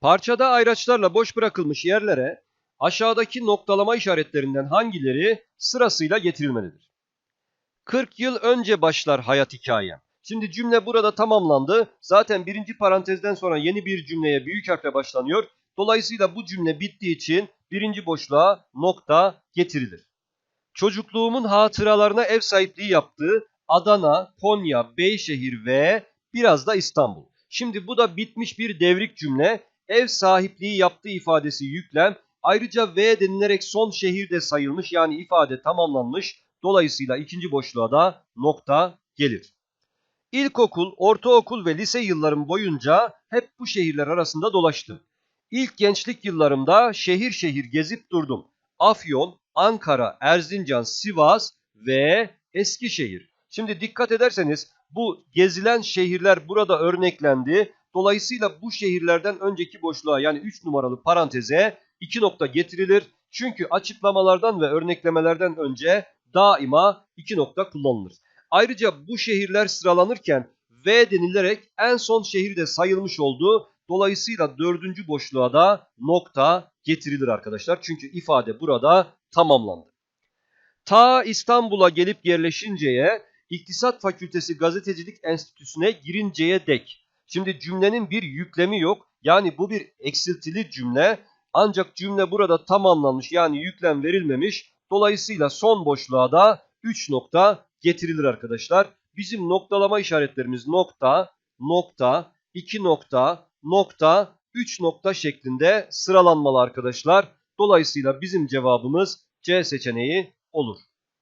Parçada ayraçlarla boş bırakılmış yerlere aşağıdaki noktalama işaretlerinden hangileri sırasıyla getirilmelidir? 40 yıl önce başlar hayat hikayem. Şimdi cümle burada tamamlandı. Zaten birinci parantezden sonra yeni bir cümleye büyük harfle başlanıyor. Dolayısıyla bu cümle bittiği için birinci boşluğa nokta getirilir. Çocukluğumun hatıralarına ev sahipliği yaptığı Adana, Konya, Beyşehir ve biraz da İstanbul. Şimdi bu da bitmiş bir devrik cümle. Ev sahipliği yaptığı ifadesi yüklem. Ayrıca V denilerek son şehir de sayılmış yani ifade tamamlanmış. Dolayısıyla ikinci boşluğa da nokta gelir. İlkokul, ortaokul ve lise yıllarım boyunca hep bu şehirler arasında dolaştım. İlk gençlik yıllarımda şehir şehir gezip durdum. Afyon, Ankara, Erzincan, Sivas ve Eskişehir. Şimdi dikkat ederseniz bu gezilen şehirler burada örneklendi. Dolayısıyla bu şehirlerden önceki boşluğa yani 3 numaralı paranteze 2 nokta getirilir. Çünkü açıklamalardan ve örneklemelerden önce daima 2 nokta kullanılır. Ayrıca bu şehirler sıralanırken V denilerek en son şehir de sayılmış oldu. Dolayısıyla dördüncü boşluğa da nokta getirilir arkadaşlar. Çünkü ifade burada tamamlandı. Ta İstanbul'a gelip yerleşinceye İktisat Fakültesi Gazetecilik Enstitüsü'ne girinceye dek. Şimdi cümlenin bir yüklemi yok. Yani bu bir eksiltili cümle. Ancak cümle burada tamamlanmış yani yüklem verilmemiş. Dolayısıyla son boşluğa da 3 nokta getirilir arkadaşlar. Bizim noktalama işaretlerimiz nokta, nokta, 2 nokta, nokta, 3 nokta şeklinde sıralanmalı arkadaşlar. Dolayısıyla bizim cevabımız C seçeneği olur.